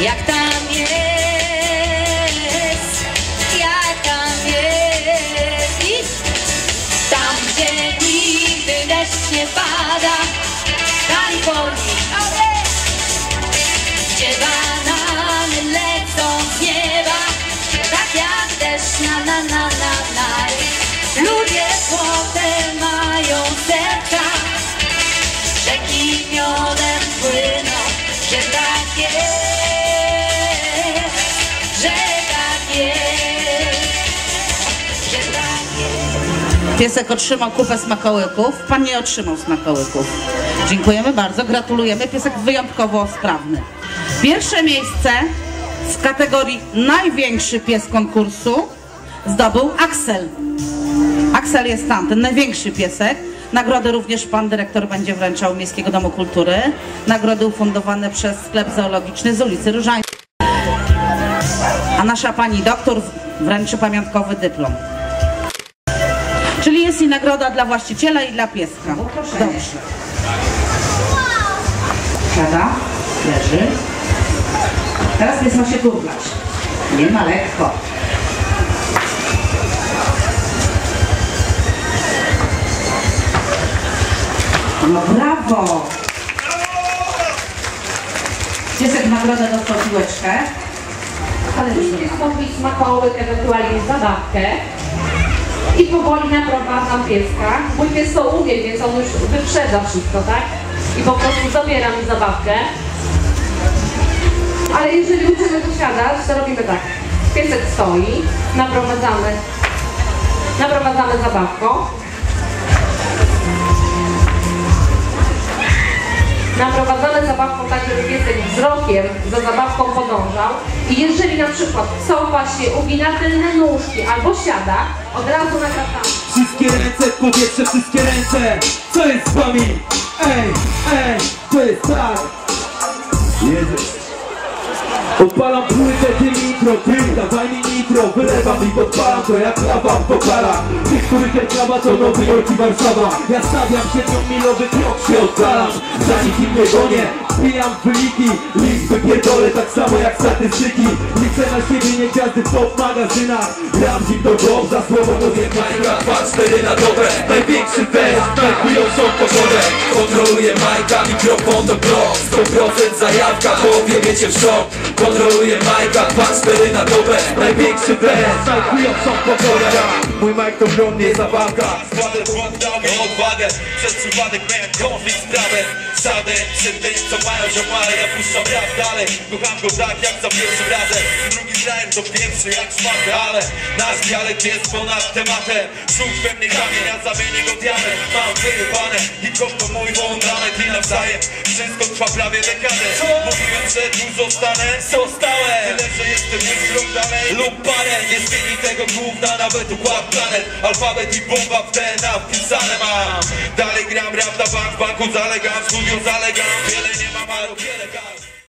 Jak tam jest, Piesek otrzymał kupę smakołyków, pan nie otrzymał smakołyków. Dziękujemy bardzo, gratulujemy. Piesek wyjątkowo sprawny. Pierwsze miejsce w kategorii największy pies konkursu zdobył Axel. Axel jest tam, ten największy piesek. Nagrody również pan dyrektor będzie wręczał Miejskiego Domu Kultury. Nagrody ufundowane przez sklep zoologiczny z ulicy Różańskiej. A nasza pani doktor wręczy pamiątkowy dyplom. Czyli jest i nagroda dla właściciela i dla pieska. Dobrze. Siada, leży. Teraz pies ma się turlać. Nie ma lekko. No brawo! Piesek nagrodę dostał piłeczkę. Ale ma. Mogli smakołyk, ewentualnie zabawkę. I powoli naprowadzam pieska. Mój pies to umie, więc on już wyprzedza wszystko, tak? I po prostu zabiera mi zabawkę. Ale jeżeli uczymy tu to robimy tak. Piesek stoi, naprowadzamy, naprowadzamy zabawką. Naprowadzamy zabawką tak, żeby piesek wzrokiem za zabawką podążał. I jeżeli na przykład cofa się, ugina tylne nóżki albo siada, od razu nakratamy. Wszystkie ręce w powietrze, wszystkie ręce Co jest z wami? Ej, ej, to jest tak Jezus Odpalam płytę, ty nitro, ty dawaj mi nitro Wylewam i podpalam to jak lawa w pokalach Tych, których reklama to Nowy Jork i Warszawa. Ja stawiam siedmiomilowy krok, się oddalam Za nikim nie gonię, wbijam wyniki Liczby pierdolę tak samo jak statystyki. Liczę na siebie nie gwiazdy w top magazynach. Gram zim do go, za słowo to wiem Majka, 2-4 na dobę. Największy test, najchującą pogodę Kontroluję Majka, mikrofon to blok 100% zajawka, połowie wiecie w szok. Kontroluję Majka, 2-4 na dobę. Największy test, najchującą pogodę Mój Mike to broń, nie zabawka Składę błąd, odwagę. Przez przypadek miałem konflikt z tym, co mają ziomale Ja puszczam rap dalej. Kocham go tak jak za pierwszym razem. Drugi frajer to pierwszy jak szmaty Ale nasz dialekt jest ponad tematem? Szuk we mnie kamień, ja zamienię go diament. Mam wyrywane hip-hop to mój wądanek I nawzajem. Wszystko trwa prawie dekadę. Mówiłem, że tu zostanę. Zostałem. Tyle, że jestem już lub dalej Lub parę Nie zmieni tego główna nawet układ planet. Alfabet i bomba w DNA wpisane mam. Dalej gram rap na bank, w banku zalegam Studio zalegam, wiele nie mam, ale wiele gam